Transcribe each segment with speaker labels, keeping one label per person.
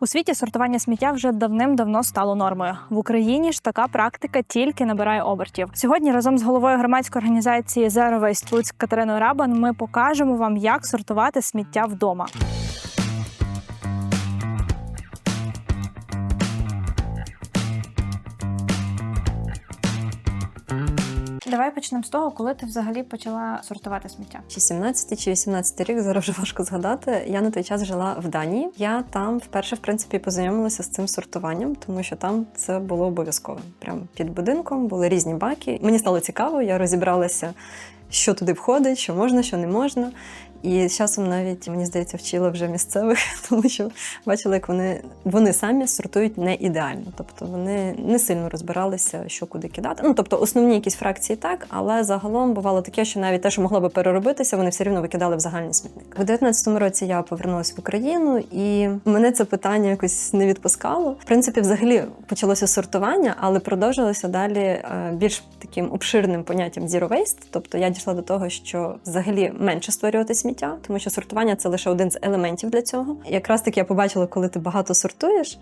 Speaker 1: У світі сортування сміття вже давним-давно стало нормою. В Україні ж така практика тільки набирає обертів. Сьогодні разом з головою громадської організації Zero Waste Луцьк Катериною Рабан ми покажемо вам, як сортувати сміття вдома. Давай почнемо з того, коли ти взагалі почала сортувати сміття.
Speaker 2: Чи 17 чи 18 рік, зараз важко згадати. Я на той час жила в Данії. Я там вперше, в принципі, познайомилася з цим сортуванням, тому що там це було обов'язково. Прямо під будинком були різні баки. Мені стало цікаво, я розібралася, що туди входить, що можна, що не можна. І з часом навіть мені здається вчила вже місцевих, тому що бачила, як вони, вони самі сортують не ідеально. Тобто вони не сильно розбиралися, що куди кидати. Ну тобто основні якісь фракції так, але загалом бувало таке, що навіть те, що могло би переробитися, вони все рівно викидали в загальний смітник. У 19-му році я повернулася в Україну, і мене це питання якось не відпускало. В принципі, взагалі почалося сортування, але продовжилося далі е, більш таким обширним поняттям zero waste. Тобто я дійшла до того, що взагалі менше створювати тому що сортування це лише один з елементів для цього. Якраз таки я побачила, коли ти багато сортуєш,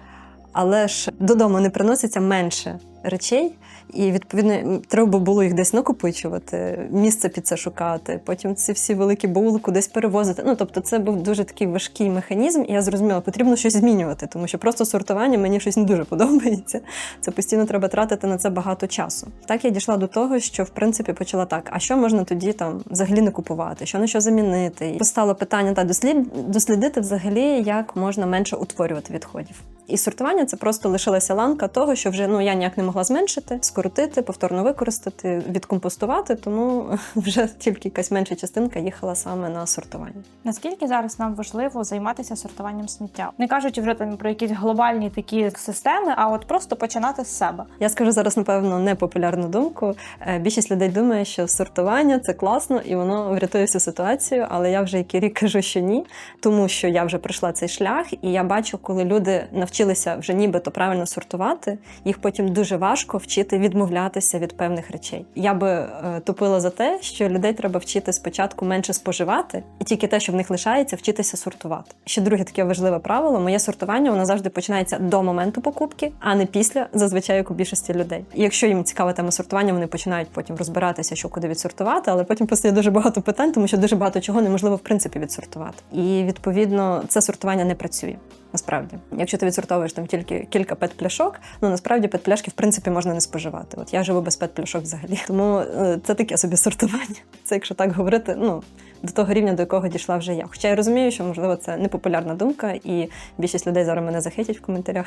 Speaker 2: але ж додому не приноситься менше речей, і відповідно треба було їх десь накопичувати, місце під це шукати. Потім ці всі великі баули кудись перевозити. Ну тобто, це був дуже такий важкий механізм, і я зрозуміла, потрібно щось змінювати, тому що просто сортування мені щось не дуже подобається. Це постійно треба тратити на це багато часу. Так я дійшла до того, що в принципі почала так: а що можна тоді там взагалі не купувати, що на що замінити? І постало питання та дослід, дослідити взагалі, як можна менше утворювати відходів. І сортування це просто лишилася ланка того, що вже ну я ніяк не могла зменшити, скоротити, повторно використати, відкомпостувати. Тому вже тільки якась менша частинка їхала саме на сортування.
Speaker 1: Наскільки зараз нам важливо займатися сортуванням сміття? Не кажучи вже там про якісь глобальні такі системи, а от просто починати з себе.
Speaker 2: Я скажу зараз, напевно, непопулярну думку. Е, Більшість людей думає, що сортування це класно і воно врятує всю ситуацію. Але я вже який рік кажу, що ні, тому що я вже пройшла цей шлях, і я бачу, коли люди навчилися вже нібито правильно сортувати, їх потім дуже важко вчити відмовлятися від певних речей. Я би е, топила за те, що людей треба вчити спочатку менше споживати, і тільки те, що в них лишається, вчитися сортувати. Ще друге таке важливе правило: моє сортування воно завжди починається до моменту покупки, а не після, зазвичай як у більшості людей. І якщо їм цікава тема сортування, вони починають потім розбиратися, що куди відсортувати, але потім постає дуже багато питань, тому що дуже багато чого неможливо в принципі відсортувати. І відповідно це сортування не працює. Насправді, якщо ти відсортовуєш там тільки кілька пет-пляшок, ну насправді пет-пляшки в принципі можна не споживати. От я живу без пет-пляшок взагалі. Тому е, це таке собі сортування. Це якщо так говорити, ну до того рівня, до якого дійшла вже я. Хоча я розумію, що можливо це непопулярна думка, і більшість людей зараз мене захитять в коментарях.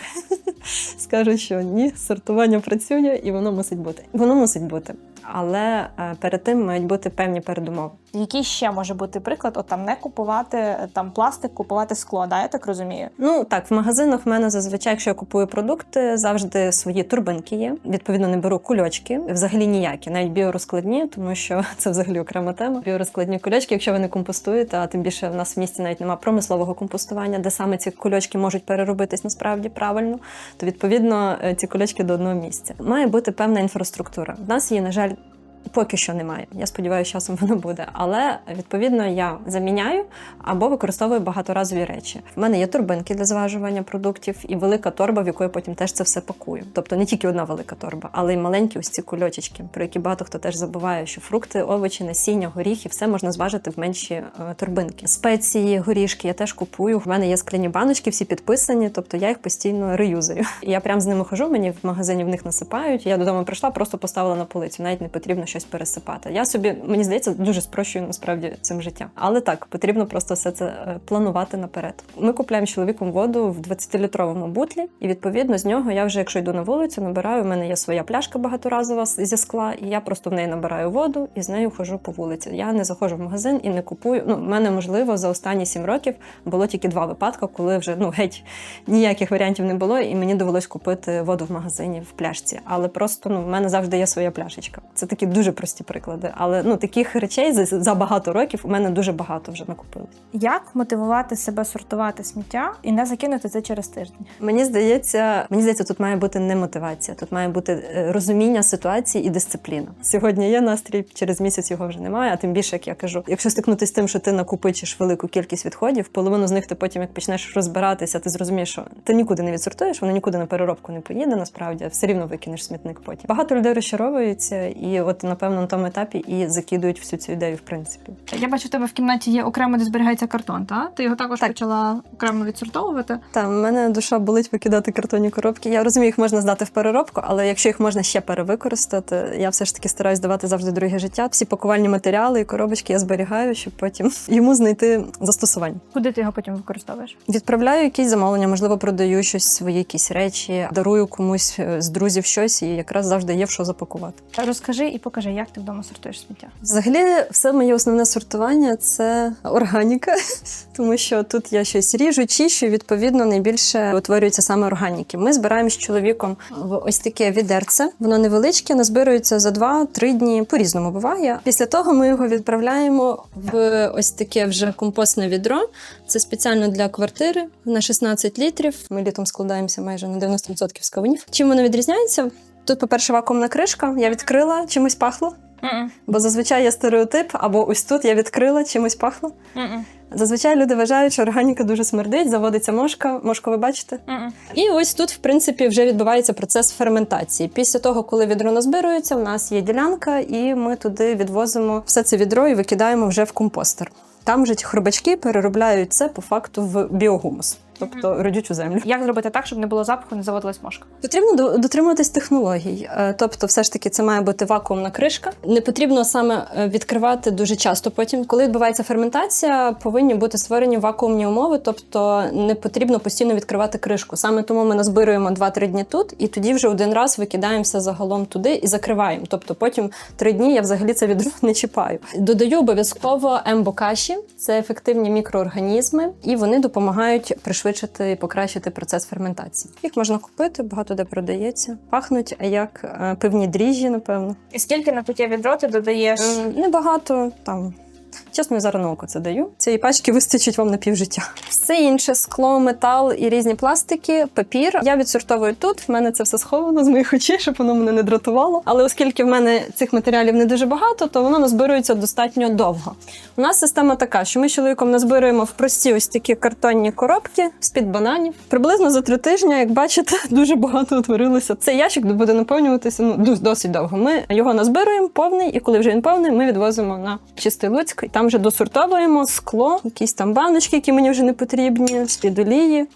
Speaker 2: Скажуть, що ні, сортування працює і воно мусить бути. Воно мусить бути. Але е, перед тим мають бути певні передумови.
Speaker 1: Який ще може бути приклад? От там не купувати е, там пластик, купувати скло. Да, я так розумію.
Speaker 2: Ну так, в магазинах в мене зазвичай, якщо я купую продукти, завжди свої турбинки є. Відповідно, не беру кульочки, взагалі ніякі, навіть біорозкладні, тому що це взагалі окрема тема. Біорозкладні кульочки, якщо ви не компостуєте, а тим більше в нас в місті навіть немає промислового компостування, де саме ці кульочки можуть переробитись насправді правильно, то відповідно е, ці кульочки до одного місця. Має бути певна інфраструктура. В нас її, на жаль. Поки що немає. Я сподіваюся, часом воно буде. Але відповідно я заміняю або використовую багаторазові речі. В мене є турбинки для зважування продуктів і велика торба, в яку я потім теж це все пакую. Тобто не тільки одна велика торба, але й маленькі ось ці кульочечки, про які багато хто теж забуває, що фрукти, овочі, насіння, горіхи, все можна зважити в менші е, торбинки. Спеції, горішки я теж купую. В мене є скляні баночки, всі підписані, тобто я їх постійно реюзаю. Я прям з ними хожу. Мені в магазині в них насипають. Я додому прийшла, просто поставила на полицю. Навіть не потрібно щось пересипати. Я собі, мені здається, дуже спрощую насправді цим життя. Але так, потрібно просто все це е, планувати наперед. Ми купуємо з чоловіком воду в 20-літровому бутлі, і відповідно з нього я вже, якщо йду на вулицю, набираю. У мене є своя пляшка багаторазова зі скла, і я просто в неї набираю воду і з нею хожу по вулиці. Я не заходжу в магазин і не купую. Ну, в мене можливо за останні сім років було тільки два випадки, коли вже ну геть ніяких варіантів не було, і мені довелось купити воду в магазині в пляшці. Але просто ну в мене завжди є своя пляшечка. Це такі дуже прості приклади. Але ну таких речей за, за багато років у мене дуже багато вже накопилось.
Speaker 1: Як мотивувати себе сортувати сміття і не закинути це через тиждень?
Speaker 2: Мені здається, мені здається, тут має бути не мотивація, тут має бути е, розуміння ситуації і дисципліна. Сьогодні є настрій, через місяць його вже немає. А тим більше, як я кажу, якщо стикнутися з тим, що ти накопичиш велику кількість відходів, половину з них ти потім, як почнеш розбиратися, ти зрозумієш, що ти нікуди не відсортуєш, воно нікуди на переробку не поїде. Насправді все рівно викинеш смітник потім. Багато людей розчаровуються, і от напевно на тому етапі і закидують всю цю ідею, в принципі.
Speaker 1: Я бачу, в тебе в кімнаті є окремо, де зберігається картон, та? Ти його також
Speaker 2: Так.
Speaker 1: почала окремо відсортовувати.
Speaker 2: Та в мене душа болить викидати картонні коробки. Я розумію, їх можна здати в переробку, але якщо їх можна ще перевикористати, я все ж таки стараюсь давати завжди друге життя. Всі пакувальні матеріали і коробочки я зберігаю, щоб потім йому знайти застосування.
Speaker 1: Куди ти його потім використовуєш?
Speaker 2: Відправляю якісь замовлення, можливо, продаю щось свої якісь речі, дарую комусь е, з друзів щось, і якраз завжди є в що запакувати.
Speaker 1: Розкажи і покажи, як ти вдома сортуєш сміття.
Speaker 2: Взагалі, все моє основне сортування це органіка, тому що тут я щось ріжу, чищу, відповідно, найбільше утворюється саме органіки. Ми збираємо з чоловіком в ось таке відерце. Воно невеличке, назбирується за 2-3 дні. По-різному буває. Після того ми його відправляємо в ось таке вже компостне відро. Це спеціально для квартири на 16 літрів. Ми літом складаємося майже на 90% з кавунів. Чим воно відрізняється? Тут, по-перше, вакуумна кришка. Я відкрила, чимось пахло. Бо зазвичай є стереотип, або ось тут я відкрила, чимось пахло. Зазвичай люди вважають, що органіка дуже смердить, заводиться мошка. Мошку ви бачите? І ось тут, в принципі, вже відбувається процес ферментації. Після того, коли відро назбирується, в нас є ділянка, і ми туди відвозимо все це відро і викидаємо вже в компостер. Там же ті хробачки переробляють це по факту в біогумус, тобто родючу землю.
Speaker 1: Як зробити так, щоб не було запаху, не заводилась мошка?
Speaker 2: Потрібно дотримуватись технологій. Е, Тобто, все ж таки, це має бути вакуумна кришка. Не потрібно саме е, відкривати дуже часто. Потім, коли відбувається ферментація, повинні бути створені вакуумні умови, тобто не потрібно постійно відкривати кришку. Саме тому ми назбируємо 2-3 дні тут, і тоді вже один раз викидаємо все загалом туди і закриваємо. Тобто, потім 3 дні я взагалі це відро не чіпаю. Додаю обов'язково ембокаші, це ефективні мікроорганізми, і вони допомагають пришвидшити і покращити процес ферментації. Їх можна купити, багато де продається. Пахнуть як е, пивні дріжджі, напевно.
Speaker 1: І скільки на таке відро ти додаєш?
Speaker 2: Небагато там. Чесно, я зараз на це даю. Цієї пачки вистачить вам на півжиття. Все інше скло, метал і різні пластики, папір. Я відсортовую тут. В мене це все сховано з моїх очей, щоб воно мене не дратувало. Але оскільки в мене цих матеріалів не дуже багато, то воно назбирується достатньо довго. У нас система така, що ми з чоловіком назбируємо в прості ось такі картонні коробки з-під бананів. Приблизно за три тижні, як бачите, дуже багато утворилося. Цей ящик буде наповнюватися ну досить довго. Ми його назбируємо повний, і коли вже він повний, ми відвозимо на чистий Луцьк. І там вже досортовуємо скло, якісь там баночки, які мені вже не потрібні, з-під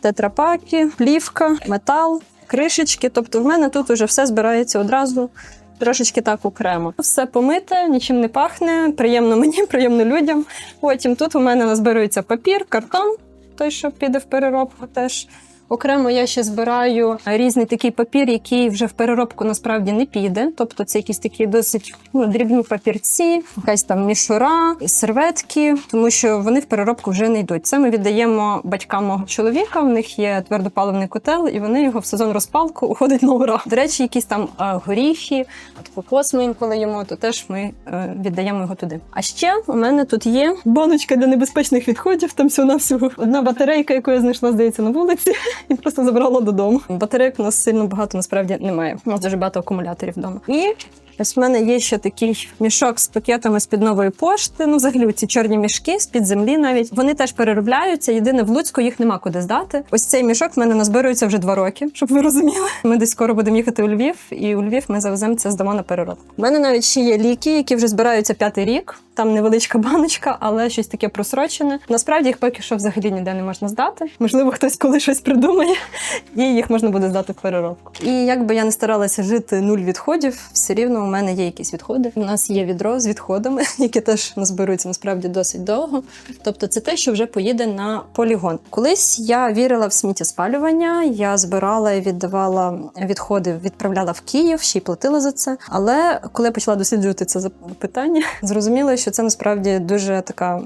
Speaker 2: тетрапаки, плівка, метал, кришечки. Тобто, в мене тут вже все збирається одразу. Трошечки так окремо. Все помите, нічим не пахне, приємно мені, приємно людям. Потім тут у мене назбирується папір, картон, той, що піде в переробку теж. Окремо я ще збираю різний такий папір, який вже в переробку насправді не піде. Тобто це якісь такі досить ну, дрібні папірці, якась там мішура, серветки, тому що вони в переробку вже не йдуть. Це ми віддаємо батькам мого чоловіка. У них є твердопаливний котел, і вони його в сезон розпалку уходять на ура. До речі, якісь там е, горіхи, кокос ми інколи їмо, то теж ми е, віддаємо його туди. А ще у мене тут є баночка для небезпечних відходів. Там всього навсього одна батарейка, яку я знайшла, здається, на вулиці, і просто забрала додому. Батарейок у нас сильно багато насправді немає. У нас дуже багато акумуляторів вдома. І Ось в мене є ще такий мішок з пакетами з під нової пошти. Ну, взагалі, ці чорні мішки з під землі навіть вони теж переробляються. Єдине в Луцьку їх нема куди здати. Ось цей мішок в мене назбирується вже два роки, щоб ви розуміли. Ми десь скоро будемо їхати у Львів, і у Львів ми завеземо це здамо на переробку. У мене навіть ще є ліки, які вже збираються п'ятий рік. Там невеличка баночка, але щось таке просрочене. Насправді їх поки що взагалі ніде не можна здати. Можливо, хтось коли щось придумає, і їх можна буде здати в переробку. І як би я не старалася жити нуль відходів, все рівно у мене є якісь відходи. У нас є відро з відходами, які теж назберуться насправді досить довго. Тобто, це те, що вже поїде на полігон. Колись я вірила в сміттєспалювання, я збирала і віддавала відходи, відправляла в Київ, ще й платила за це. Але коли я почала досліджувати це питання, зрозуміла, що це насправді дуже така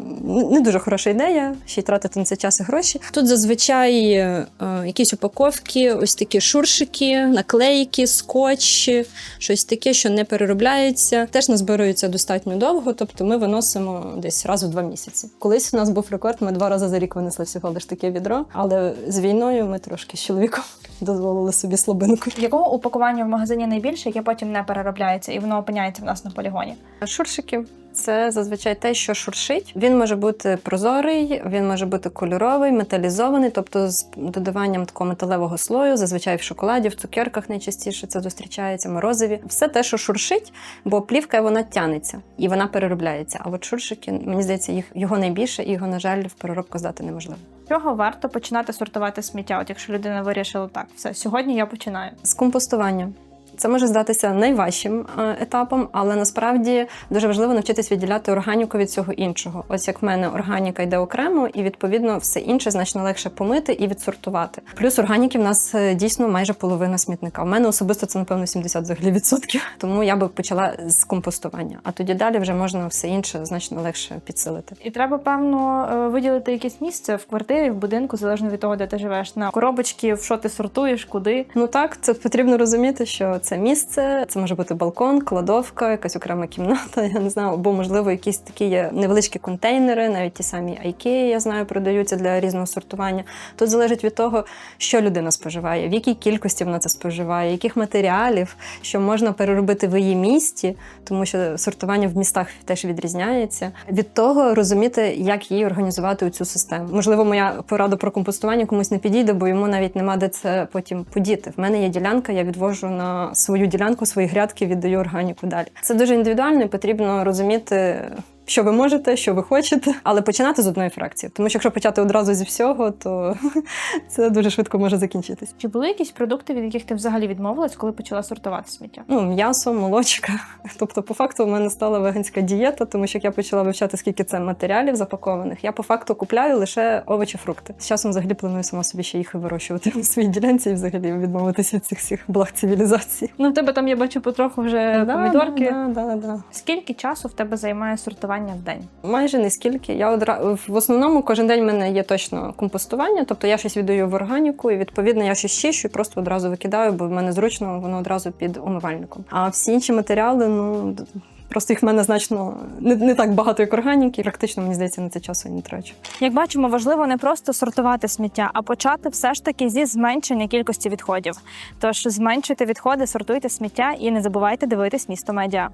Speaker 2: не дуже хороша ідея, ще й тратити на це час і гроші. Тут зазвичай е, якісь упаковки, ось такі шуршики, наклейки, скотч, щось таке, що не переробляється. Теж назбирується достатньо довго, тобто ми виносимо десь раз у два місяці. Колись у нас був рекорд, ми два рази за рік винесли всього лиш таке відро, але з війною ми трошки з чоловіком дозволили собі слабинку.
Speaker 1: Якого упакування в магазині найбільше, яке потім не переробляється і воно опиняється в нас на полігоні?
Speaker 2: Шуршики це зазвичай те, що шуршить. Він може бути прозорий, він може бути кольоровий, металізований, тобто з додаванням такого металевого слою, зазвичай в шоколаді, в цукерках найчастіше це зустрічається, морозиві. Все те, що шуршить, бо плівка вона тянеться і вона переробляється. А от шуршики, мені здається, їх його найбільше, і його, на жаль, в переробку здати неможливо.
Speaker 1: Чого варто починати сортувати сміття? От якщо людина вирішила так, все сьогодні я починаю.
Speaker 2: З компостування. Це може здатися найважчим е, етапом, але насправді дуже важливо навчитись відділяти органіку від цього іншого. Ось як в мене органіка йде окремо, і відповідно все інше значно легше помити і відсортувати. Плюс органіки в нас е, дійсно майже половина смітника. У мене особисто це напевно 70 взагалі відсотків. Тому я би почала з компостування. А тоді далі вже можна все інше значно легше підсилити.
Speaker 1: І треба, певно, е, виділити якесь місце в квартирі, в будинку, залежно від того, де ти живеш. На коробочки, в що ти сортуєш, куди.
Speaker 2: Ну так, це потрібно розуміти, що це місце, це може бути балкон, кладовка, якась окрема кімната. Я не знаю, або можливо якісь такі невеличкі контейнери, навіть ті самі IKEA, я знаю, продаються для різного сортування. Тут залежить від того, що людина споживає, в якій кількості вона це споживає, яких матеріалів, що можна переробити в її місті, тому що сортування в містах теж відрізняється. Від того розуміти, як їй організувати у цю систему. Можливо, моя порада про компостування комусь не підійде, бо йому навіть нема де це потім подіти. В мене є ділянка, я відвожу на свою ділянку, свої грядки, віддаю органіку далі. Це дуже індивідуально, і потрібно розуміти. Що ви можете, що ви хочете, але починати з одної фракції. Тому що якщо почати одразу зі всього, то це дуже швидко може закінчитись.
Speaker 1: Чи були якісь продукти, від яких ти взагалі відмовилась, коли почала сортувати сміття?
Speaker 2: Ну, м'ясо, молочка. Тобто, по факту, у мене стала веганська дієта, тому що як я почала вивчати, скільки це матеріалів запакованих. Я по факту купляю лише овочі, фрукти. З часом взагалі планую сама собі ще їх і вирощувати на своїй ділянці і взагалі відмовитися від цих всіх благ цивілізації.
Speaker 1: Ну, в тебе там я бачу потроху вже помідорки.
Speaker 2: Да, да, да, да.
Speaker 1: Скільки часу в тебе займає сортування в день?
Speaker 2: Майже не скільки. Я одра... в основному кожен день в мене є точно компостування, тобто я щось віддаю в органіку, і відповідно я щось чищу і просто одразу викидаю, бо в мене зручно воно одразу під умивальником. А всі інші матеріали, ну просто їх в мене значно не, не так багато, як органіки. Практично мені здається, на це часу не трачу.
Speaker 1: Як бачимо, важливо не просто сортувати сміття, а почати все ж таки зі зменшення кількості відходів. Тож зменшуйте відходи, сортуйте сміття і не забувайте дивитись місто медіа.